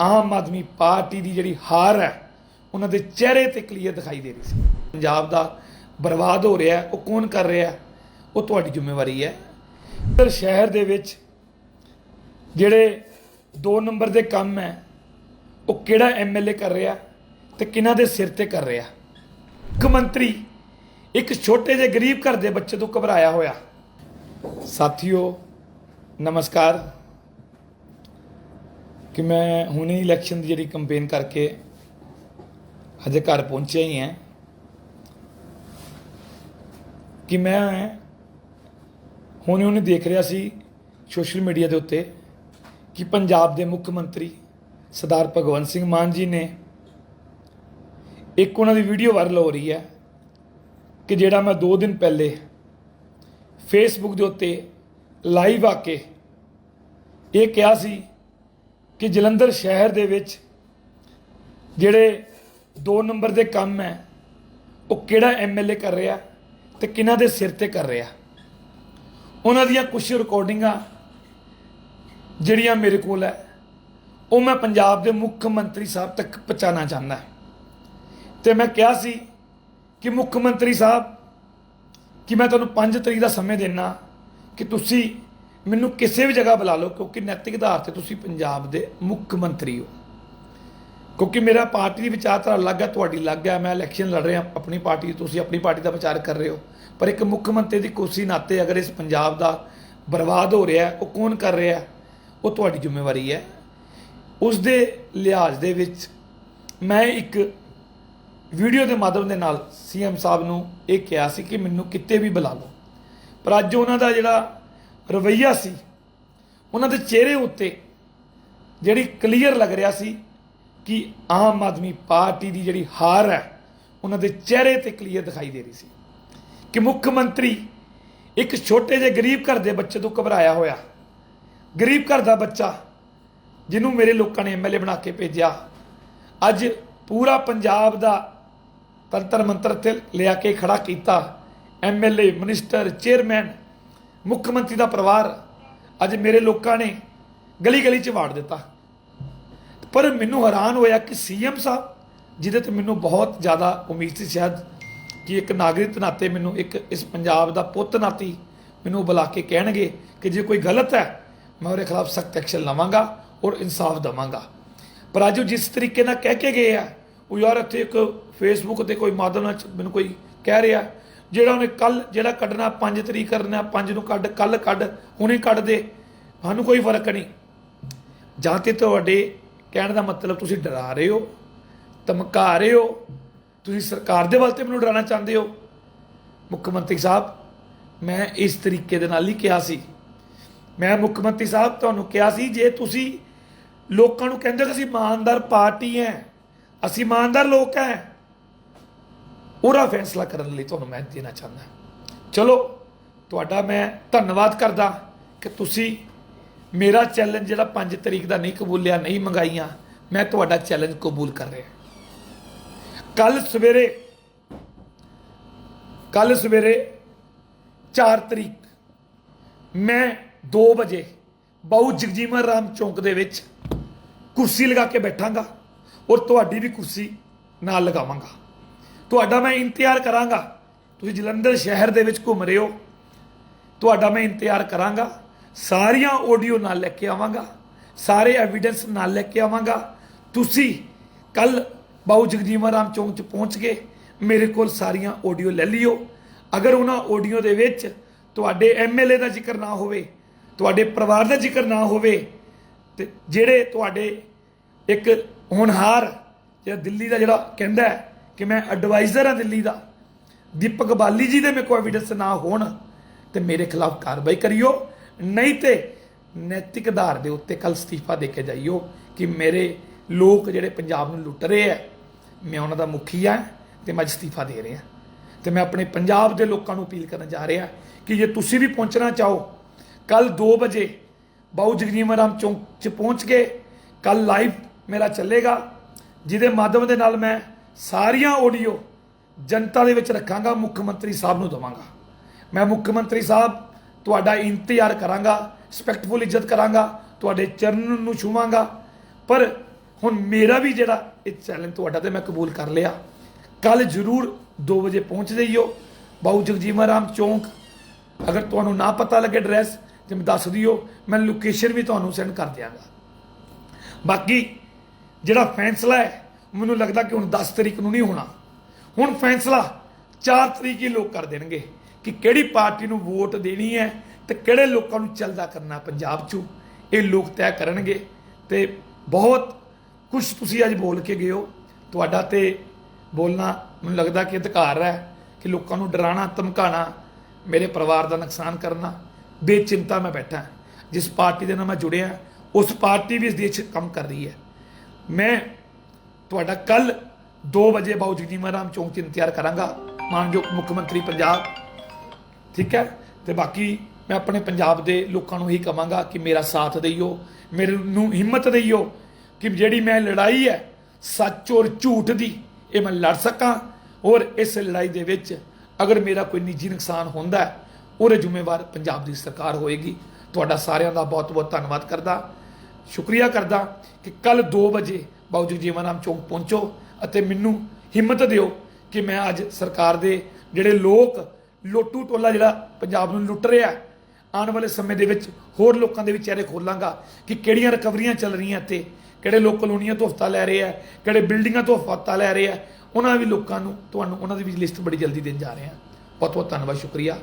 Aam Aadmi party ਦੀ ਜਿਹੜੀ ਹਾਰ ਹੈ, ਉਹਨਾਂ ਦੇ ਚਿਹਰੇ ਤੇ ਕਲੀਅਰ ਦਿਖਾਈ ਦੇ ਰਹੀ ਸੀ। ਪੰਜਾਬ ਦਾ ਬਰਬਾਦ ਹੋ ਰਿਹਾ ਉਹ ਕੌਣ ਕਰ ਰਿਹਾ ਉਹ ਤੁਹਾਡੀ ਜ਼ਿੰਮੇਵਾਰੀ ਹੈ। ਪਰ ਸ਼ਹਿਰ ਦੇ ਵਿੱਚ ਜਿਹੜੇ 2 ਨੰਬਰ ਦੇ ਕੰਮ ਹੈ, ਉਹ ਕਿਹੜਾ ਐਮਐਲਏ ਕਰ ਰਿਹਾ ਤੇ ਕਿਹਨਾਂ ਦੇ ਸਿਰ ਤੇ ਕਰ ਰਿਹਾ ਮੁੱਖ ਮੰਤਰੀ ਇੱਕ ਛੋਟੇ ਜਿਹੇ ਗਰੀਬ ਘਰ ਦੇ ਬੱਚੇ ਤੋਂ ਘਬਰਾਇਆ ਹੋਇਆ। ਸਾਥੀਓ, ਨਮਸਕਾਰ। ਕਿ ਮੈਂ ਹੁਣੇ ਇਲੈਕਸ਼ਨ ਦੀ ਜਿਹੜੀ ਕੰਪੇਨ ਕਰਕੇ ਹਜੇ ਘਰ ਪਹੁੰਚਿਆ ਹੀ ਹਾਂ ਕਿ ਮੈਂ ਹੁਣੇ ਹੁਣੇ ਦੇਖ ਰਿਹਾ ਸੀ ਸੋਸ਼ਲ ਮੀਡੀਆ ਦੇ ਉੱਤੇ ਕਿ ਪੰਜਾਬ ਦੇ ਮੁੱਖ ਮੰਤਰੀ ਸਰਦਾਰ ਭਗਵੰਤ ਸਿੰਘ ਮਾਨ ਜੀ ਨੇ ਇੱਕ ਉਹਨਾਂ ਦੀ ਵੀਡੀਓ ਵਾਇਰਲ ਹੋ ਰਹੀ ਹੈ ਕਿ ਜਿਹੜਾ ਮੈਂ 2 ਦਿਨ ਪਹਿਲੇ ਫੇਸਬੁੱਕ ਦੇ ਉੱਤੇ ਲਾਈਵ ਆ ਕੇ ਇਹ ਕਿਹਾ ਸੀ ਕਿ ਜਲੰਧਰ ਸ਼ਹਿਰ ਦੇ ਵਿੱਚ ਜਿਹੜੇ 2 ਨੰਬਰ ਦੇ ਕੰਮ ਹੈ, ਉਹ ਕਿਹੜਾ ਐਮਐਲਏ ਕਰ ਰਿਹਾ ਤੇ ਕਿਹਨਾਂ ਦੇ ਸਿਰ ਤੇ ਕਰ ਰਿਹਾ। ਉਹਨਾਂ ਦੀਆਂ ਕੁਝ ਰਿਕਾਰਡਿੰਗਾਂ ਜਿਹੜੀਆਂ ਮੇਰੇ ਕੋਲ ਹੈ, ਉਹ ਮੈਂ ਪੰਜਾਬ ਦੇ ਮੁੱਖ ਮੰਤਰੀ ਸਾਹਿਬ ਤੱਕ ਪਹੁੰਚਾਉਣਾ ਚਾਹੁੰਦਾ ਤੇ ਮੈਂ ਕਿਹਾ ਸੀ ਕਿ ਮੁੱਖ ਮੰਤਰੀ ਸਾਹਿਬ, ਕਿ ਮੈਂ ਤੁਹਾਨੂੰ 5 ਤਰੀਕ ਦਾ ਸਮੇਂ ਦੇਣਾ ਕਿ ਤੁਸੀਂ ਮੈਨੂੰ ਕਿਸੇ ਵੀ ਜਗ੍ਹਾ ਬੁਲਾ ਲਓ, ਕਿਉਂਕਿ ਨੈਤਿਕ ਆਧਾਰ ਤੇ ਤੁਸੀਂ ਪੰਜਾਬ ਦੇ ਮੁੱਖ ਮੰਤਰੀ ਹੋ। ਕਿਉਂਕਿ ਮੇਰਾ ਪਾਰਟੀ ਦੀ ਵਿਚਾਰਧਾਰਾ ਅਲੱਗ ਹੈ ਤੁਹਾਡੀ ਅਲੱਗ ਹੈ ਮੈਂ ਇਲੈਕਸ਼ਨ ਲੜ ਰਿਹਾ, ਆਪਣੀ ਪਾਰਟੀ, ਤੁਸੀਂ ਆਪਣੀ ਪਾਰਟੀ ਦਾ ਪ੍ਰਚਾਰ ਕਰ ਰਹੇ ਹੋ। ਪਰ ਇੱਕ ਮੁੱਖ ਮੰਤਰੀ ਦੀ ਕੁਰਸੀ ਨਾਤੇ ਅਗਰ ਇਸ ਪੰਜਾਬ ਦਾ ਬਰਬਾਦ ਹੋ ਰਿਹਾ, ਉਹ ਕੌਣ ਕਰ ਰਿਹਾ? ਉਹ ਤੁਹਾਡੀ ਜ਼ਿੰਮੇਵਾਰੀ ਹੈ। ਉਸ ਦੇ ਲਿਹਾਜ਼ ਦੇ ਵਿੱਚ ਮੈਂ ਇੱਕ ਵੀਡੀਓ ਦੇ ਮਾਧਿਅਮ ਦੇ ਨਾਲ ਸੀਐਮ ਸਾਹਿਬ ਨੂੰ ਇਹ ਕਿਹਾ ਸੀ ਕਿ ਮੈਨੂੰ ਕਿਤੇ ਵੀ ਬੁਲਾ ਲਓ। ਪਰ ਅੱਜ ਉਹਨਾਂ ਦਾ ਜਿਹੜਾ ਰਵਈਆ ਸੀ। ਉਹਨਾਂ ਦੇ ਚਿਹਰੇ ਉੱਤੇ ਜਿਹੜੀ ਕਲੀਅਰ ਲੱਗ ਰਿਹਾ ਸੀ ਕਿ ਆਮ ਆਦਮੀ ਪਾਰਟੀ ਦੀ ਜਿਹੜੀ ਹਾਰ ਹੈ, ਉਹਨਾਂ ਦੇ ਚਿਹਰੇ ਤੇ ਕਲੀਅਰ ਦਿਖਾਈ ਦੇ ਰਹੀ ਸੀ ਕਿ ਮੁੱਖ ਮੰਤਰੀ ਇੱਕ ਛੋਟੇ ਜਿਹੇ ਗਰੀਬ ਘਰ ਦੇ ਬੱਚੇ ਤੋਂ ਘਬਰਾਇਆ ਹੋਇਆ। ਗਰੀਬ ਘਰ ਦਾ ਬੱਚਾ ਜਿਹਨੂੰ ਮੇਰੇ ਲੋਕਾਂ ਨੇ ਐਮਐਲਏ ਬਣਾ ਕੇ ਭੇਜਿਆ, ਅੱਜ ਪੂਰਾ ਪੰਜਾਬ ਦਾ ਤੰਤਰ ਮੰਤਰ ਤੇ ਲਿਆ ਕੇ ਖੜਾ ਕੀਤਾ ਐਮਐਲਏ ਮਿਨਿਸਟਰ, ਚੇਅਰਮੈਨ ਮੁੱਖ ਮੰਤਰੀ ਦਾ ਪਰਿਵਾਰ ਅੱਜ ਮੇਰੇ ਲੋਕਾਂ ਨੇ ਗਲੀ ਗਲੀ ਚ ਵਾੜ ਦਿੱਤਾ। ਪਰ ਮੈਨੂੰ ਹੈਰਾਨ ਹੋਇਆ ਕਿ ਸੀਐਮ ਸਾਹਿਬ, ਜਿਹਦੇ ਤੇ ਮੈਨੂੰ ਬਹੁਤ ਜ਼ਿਆਦਾ ਉਮੀਦ ਸੀ ਸ਼ਾਇਦ, ਕਿ ਇੱਕ ਨਾਗਰਿਕ ਨਾਤੇ ਮੈਨੂੰ ਇੱਕ ਇਸ ਪੰਜਾਬ ਦਾ ਪੁੱਤ ਨਾਤੀ ਮੈਨੂੰ ਬੁਲਾ ਕੇ ਕਹਿਣਗੇ ਕਿ ਜੇ ਕੋਈ ਗਲਤ ਹੈ, ਮੈਂ ਉਹਦੇ ਖਿਲਾਫ ਸਖਤ ਐਕਸ਼ਨ ਲਵਾਂਗਾ ਔਰ ਇਨਸਾਫ ਦਵਾਂਗਾ। ਪਰ ਅੱਜ ਉਹ ਜਿਸ ਤਰੀਕੇ ਨਾਲ ਕਹਿ ਕੇ ਗਏ ਆ, ਉਹ ਯਾਰ ਇੱਥੇ ਇੱਕ ਫੇਸਬੁੱਕ ਤੇ ਕੋਈ ਮਾਧਵ ਨਾਲ ਮੈਨੂੰ ਕੋਈ ਕਹਿ ਰਿਹਾ ਜਿਹੜਾ ਉਹਨੇ ਕੱਲ ਜਿਹੜਾ ਕੱਢਣਾ 5 ਤਰੀਕ ਕਰਨਾ 5 ਨੂੰ ਕੱਢ ਕੱਲ ਕੱਢ, ਹੁਣੇ ਕੱਢ ਦੇ। ਸਾਨੂੰ ਕੋਈ ਫ਼ਰਕ ਨਹੀਂ। ਜਾਂ ਤੇ ਤੁਹਾਡੇ ਕਹਿਣ ਦਾ ਮਤਲਬ ਤੁਸੀਂ ਡਰਾ ਰਹੇ ਹੋ, ਧਮਕਾ ਰਹੇ ਹੋ, ਤੁਸੀਂ ਸਰਕਾਰ ਦੇ ਵੱਲ ਤੇ ਮੈਨੂੰ ਡਰਾਉਣਾ ਚਾਹੁੰਦੇ ਹੋ। ਮੁੱਖ ਮੰਤਰੀ ਸਾਹਿਬ, ਮੈਂ ਇਸ ਤਰੀਕੇ ਦੇ ਨਾਲ ਹੀ ਕਿਹਾ ਸੀ। ਮੈਂ ਮੁੱਖ ਮੰਤਰੀ ਸਾਹਿਬ ਤੁਹਾਨੂੰ ਕਿਹਾ ਸੀ, ਜੇ ਤੁਸੀਂ ਲੋਕਾਂ ਨੂੰ ਕਹਿੰਦੇ ਹੋ ਕਿ ਅਸੀਂ ਇਮਾਨਦਾਰ ਪਾਰਟੀ ਹੈ ਅਸੀਂ ਇਮਾਨਦਾਰ ਲੋਕ ਹੈ ਉਹਦਾ ਫੈਸਲਾ ਕਰਨ ਲਈ ਤੁਹਾਨੂੰ ਮੈਂ ਦੇਣਾ ਚਾਹੁੰਦਾ ਚਲੋ, ਤੁਹਾਡਾ ਮੈਂ ਧੰਨਵਾਦ ਕਰਦਾ ਕਿ ਤੁਸੀਂ ਮੇਰਾ ਚੈਲੰਜ ਜਿਹੜਾ 5 ਤਰੀਕ ਦਾ ਨਹੀਂ ਕਬੂਲਿਆ, ਨਹੀਂ ਮੰਗਾਈਆਂ, ਮੈਂ ਤੁਹਾਡਾ ਚੈਲੰਜ ਕਬੂਲ ਕਰ ਰਿਹਾ ਕੱਲ ਸਵੇਰੇ ਕੱਲ ਸਵੇਰੇ 4 ਤਰੀਕ, ਮੈਂ 2 ਵਜੇ ਬਾਊ ਜਗਜੀਵਨ ਰਾਮ ਚੌਂਕ ਦੇ ਵਿੱਚ ਕੁਰਸੀ ਲਗਾ ਕੇ ਬੈਠਾਂਗਾ ਔਰ ਤੁਹਾਡੀ ਵੀ ਕੁਰਸੀ ਨਾਲ ਲਗਾਵਾਂਗਾ। ਤੁਹਾਡਾ ਮੈਂ ਇੰਤਜ਼ਾਰ ਕਰਾਂਗਾ। ਤੁਸੀਂ ਜਲੰਧਰ ਸ਼ਹਿਰ ਦੇ ਵਿੱਚ ਘੁੰਮ ਰਹੇ ਹੋ। ਤੁਹਾਡਾ ਮੈਂ ਇੰਤਜ਼ਾਰ ਕਰਾਂਗਾ। ਸਾਰੀਆਂ ਆਡੀਓ ਨਾਲ ਲੈ ਕੇ ਆਵਾਂਗਾ। ਸਾਰੇ ਐਵੀਡੈਂਸ ਨਾਲ ਲੈ ਕੇ ਆਵਾਂਗਾ। ਤੁਸੀਂ ਕੱਲ ਬਾਊ ਜਗਜੀਵਨ ਰਾਮ ਚੌਂਕ 'ਚ ਪਹੁੰਚ ਕੇ ਮੇਰੇ ਕੋਲ ਸਾਰੀਆਂ ਆਡੀਓ ਲੈ ਲਿਓ। ਅਗਰ ਉਹਨਾਂ ਆਡੀਓ ਦੇ ਵਿੱਚ ਤੁਹਾਡੇ ਐਮਐਲਏ ਦਾ ਜ਼ਿਕਰ ਨਾ ਹੋਵੇ, ਤੁਹਾਡੇ ਪਰਿਵਾਰ ਦਾ ਜ਼ਿਕਰ ਨਾ ਹੋਵੇ, ਤੇ ਜਿਹੜੇ ਤੁਹਾਡੇ ਇੱਕ ਹੋਣਹਾਰ ਜਿਹੜਾ ਦਿੱਲੀ ਦਾ ਜਿਹੜਾ ਕਹਿੰਦਾ ਹੈ ਕਿ ਮੈਂ ਐਡਵਾਈਜ਼ਰ ਹਾਂ ਦਿੱਲੀ ਦਾ। ਦੀਪਕ ਬਾਲੀ ਜੀ ਦੇ ਮੇਰੇ ਕੋਲ ਐਵੀਡੈਂਸ ਨਾ ਹੋਣ ਤੇ ਮੇਰੇ ਖਿਲਾਫ ਕਾਰਵਾਈ ਕਰਿਓ। ਨਹੀਂ ਤੇ ਨੈਤਿਕ ਆਧਾਰ ਦੇ ਉੱਤੇ ਕੱਲ ਅਸਤੀਫਾ ਦੇ ਕੇ ਜਾਈਓ ਕਿ ਮੇਰੇ ਲੋਕ ਜਿਹੜੇ ਪੰਜਾਬ ਨੂੰ ਲੁੱਟ ਰਹੇ ਆ, ਮੈਂ ਉਹਨਾਂ ਦਾ ਮੁਖੀ ਆ ਤੇ ਮੈਂ ਅਸਤੀਫਾ ਦੇ ਰਿਹਾ। ਤੇ ਮੈਂ ਆਪਣੇ ਪੰਜਾਬ ਦੇ ਲੋਕਾਂ ਨੂੰ ਅਪੀਲ ਕਰਨ ਜਾ ਰਿਹਾ ਕਿ ਜੇ ਤੁਸੀਂ ਵੀ ਪਹੁੰਚਣਾ ਚਾਹੋ ਕੱਲ 2 ਵਜੇ ਬਾਊ ਜਗਜੀਵਨ ਰਾਮ ਚੌਂਕ 'ਚ ਪਹੁੰਚ ਕੇ ਕੱਲ ਲਾਈਵ ਮੇਰਾ ਚੱਲੇਗਾ, ਜਿਹਦੇ ਮਾਧਿਅਮ ਦੇ ਨਾਲ ਮੈਂ ਸਾਰੀਆਂ ਆਡੀਓ ਜਨਤਾ ਦੇ ਵਿੱਚ ਰੱਖਾਂਗਾ, ਮੁੱਖ ਮੰਤਰੀ ਸਾਹਿਬ ਨੂੰ ਦਵਾਂਗਾ। ਮੈਂ ਮੁੱਖ ਮੰਤਰੀ ਸਾਹਿਬ, ਤੁਹਾਡਾ ਇੰਤਜ਼ਾਰ ਕਰਾਂਗਾ ਰਿਸਪੈਕਟਫੁਲ ਇੱਜ਼ਤ ਕਰਾਂਗਾ, ਤੁਹਾਡੇ ਚਰਨ ਨੂੰ ਛੂਵਾਂਗਾ। ਪਰ ਹੁਣ ਮੇਰਾ ਵੀ ਜਿਹੜਾ ਇਹ ਚੈਲੰਜ ਤੁਹਾਡਾ ਤੇ ਮੈਂ ਕਬੂਲ ਕਰ ਲਿਆ। ਕੱਲ ਜ਼ਰੂਰ 2 ਵਜੇ ਪਹੁੰਚ ਜਾਈਓ। ਬਾਊ ਜਗਜੀਵਨ ਰਾਮ ਚੌਂਕ। ਅਗਰ ਤੁਹਾਨੂੰ ਨਾ ਪਤਾ ਲੱਗੇ ਐਡਰੈਸ ਤੇ ਮੈਂ ਦੱਸ ਦਿਓ, ਮੈਂ ਲੋਕੇਸ਼ਨ ਵੀ ਤੁਹਾਨੂੰ ਸੈਂਡ ਕਰ ਦਿਆਂਗਾ। ਬਾਕੀ ਜਿਹੜਾ ਫੈਸਲਾ ਹੈ ਮੈਨੂੰ ਲੱਗਦਾ ਕਿ ਹੁਣ 10 ਤਰੀਕ ਨੂੰ ਨਹੀਂ ਹੋਣਾ। ਹੁਣ ਫੈਸਲਾ 4 ਤਰੀਕ ਹੀ ਲੋਕ ਕਰ ਦੇਣਗੇ ਕਿ ਕਿਹੜੀ ਪਾਰਟੀ ਨੂੰ ਵੋਟ ਦੇਣੀ ਹੈ ਤੇ ਕਿਹੜੇ ਲੋਕਾਂ ਨੂੰ ਚੱਲਦਾ ਕਰਨਾ ਪੰਜਾਬ 'ਚੋਂ। ਇਹ ਲੋਕ ਤੈਅ ਕਰਨਗੇ ਤੇ ਬਹੁਤ ਕੁਝ ਤੁਸੀਂ ਅੱਜ ਬੋਲ ਕੇ ਗਏ ਹੋ। ਤੁਹਾਡਾ ਤੇ ਬੋਲਣਾ ਮੈਨੂੰ ਲੱਗਦਾ ਕਿ ਅਧਿਕਾਰ ਹੈ ਕਿ ਲੋਕਾਂ ਨੂੰ ਡਰਾਣਾ, ਧਮਕਾਣਾ, ਮੇਰੇ ਪਰਿਵਾਰ ਦਾ ਨੁਕਸਾਨ ਕਰਨਾ, ਬੇਚਿੰਤਾ ਮੈਂ ਬੈਠਾ। ਜਿਸ ਪਾਰਟੀ ਦੇ ਨਾਲ ਮੈਂ ਜੁੜਿਆ, ਉਸ ਪਾਰਟੀ ਵੀ ਇਸ ਦੇਸ਼ 'ਚ ਕੰਮ ਕਰ ਰਹੀ ਹੈ। ਮੈਂ ਤੁਹਾਡਾ ਕੱਲ 2 ਵਜੇ ਬਾਊ ਜਗਜੀਵਨ ਰਾਮ ਚੌਂਕ 'ਚ ਇੰਤਜ਼ਾਰ ਕਰਾਂਗਾ। ਮਾਨਯੋਗ ਮੁੱਖ ਮੰਤਰੀ ਪੰਜਾਬ। ਠੀਕ ਹੈ? ਤੇ ਬਾਕੀ ਮੈਂ ਆਪਣੇ ਪੰਜਾਬ ਦੇ ਲੋਕਾਂ ਨੂੰ ਹੀ ਕਹਾਂਗਾ ਕਿ ਮੇਰਾ ਸਾਥ ਦਈਓ ਮੇਰੇ ਨੂੰ ਹਿੰਮਤ ਦਈਓ ਕਿ ਜਿਹੜੀ ਮੈਂ ਲੜਾਈ ਹੈ ਸੱਚ ਔਰ ਝੂਠ ਦੀ ਇਹ ਮੈਂ ਲੜ ਸਕਾਂ। ਔਰ ਇਸ ਲੜਾਈ ਦੇ ਵਿੱਚ ਅਗਰ ਮੇਰਾ ਕੋਈ ਨਿੱਜੀ ਨੁਕਸਾਨ ਹੁੰਦਾ ਹੈ, ਉਹਦੇ ਜ਼ਿੰਮੇਵਾਰ ਪੰਜਾਬ ਦੀ ਸਰਕਾਰ ਹੋਏਗੀ। ਤੁਹਾਡਾ ਸਾਰਿਆਂ ਦਾ ਬਹੁਤ ਬਹੁਤ ਧੰਨਵਾਦ ਕਰਦਾ। ਸ਼ੁਕਰੀਆ ਕਰਦਾ ਕਿ ਕੱਲ 2 ਵਜੇ ਬਾਊ ਜਗਜੀਵਨ ਚੌਂਕ ਪਹੁੰਚੋ ਅਤੇ ਮੈਨੂੰ ਹਿੰਮਤ ਦਿਓ ਕਿ ਮੈਂ ਅੱਜ ਸਰਕਾਰ ਦੇ ਜਿਹੜੇ ਲੋਕ ਲੋਟੂ ਟੋਲਾ ਜਿਹੜਾ ਪੰਜਾਬ ਨੂੰ ਲੁੱਟ ਰਿਹਾ ਆਉਣ ਵਾਲੇ ਸਮੇਂ ਦੇ ਵਿੱਚ ਹੋਰ ਲੋਕਾਂ ਦੇ ਵੀ ਚਿਹਰੇ ਖੋਲਾਂਗਾ ਕਿ ਕਿਹੜੀਆਂ ਰਿਕਵਰੀਆਂ ਚੱਲ ਰਹੀਆਂ ਇੱਥੇ, ਕਿਹੜੇ ਲੋਕ ਕਲੋਨੀਆਂ ਤੋਂ ਹਫਤਾ ਲੈ ਰਹੇ ਆ ਕਿਹੜੇ ਬਿਲਡਿੰਗਾਂ ਤੋਂ ਹਫਤਾ ਲੈ ਰਹੇ ਆ ਉਹਨਾਂ ਵੀ ਲੋਕਾਂ ਨੂੰ, ਤੁਹਾਨੂੰ ਉਹਨਾਂ ਦੀ ਵੀ ਲਿਸਟ ਬੜੀ ਜਲਦੀ ਦੇਣ ਜਾ ਰਹੇ ਆ ਬਹੁਤ ਬਹੁਤ ਧੰਨਵਾਦ, ਸ਼ੁਕਰੀਆ।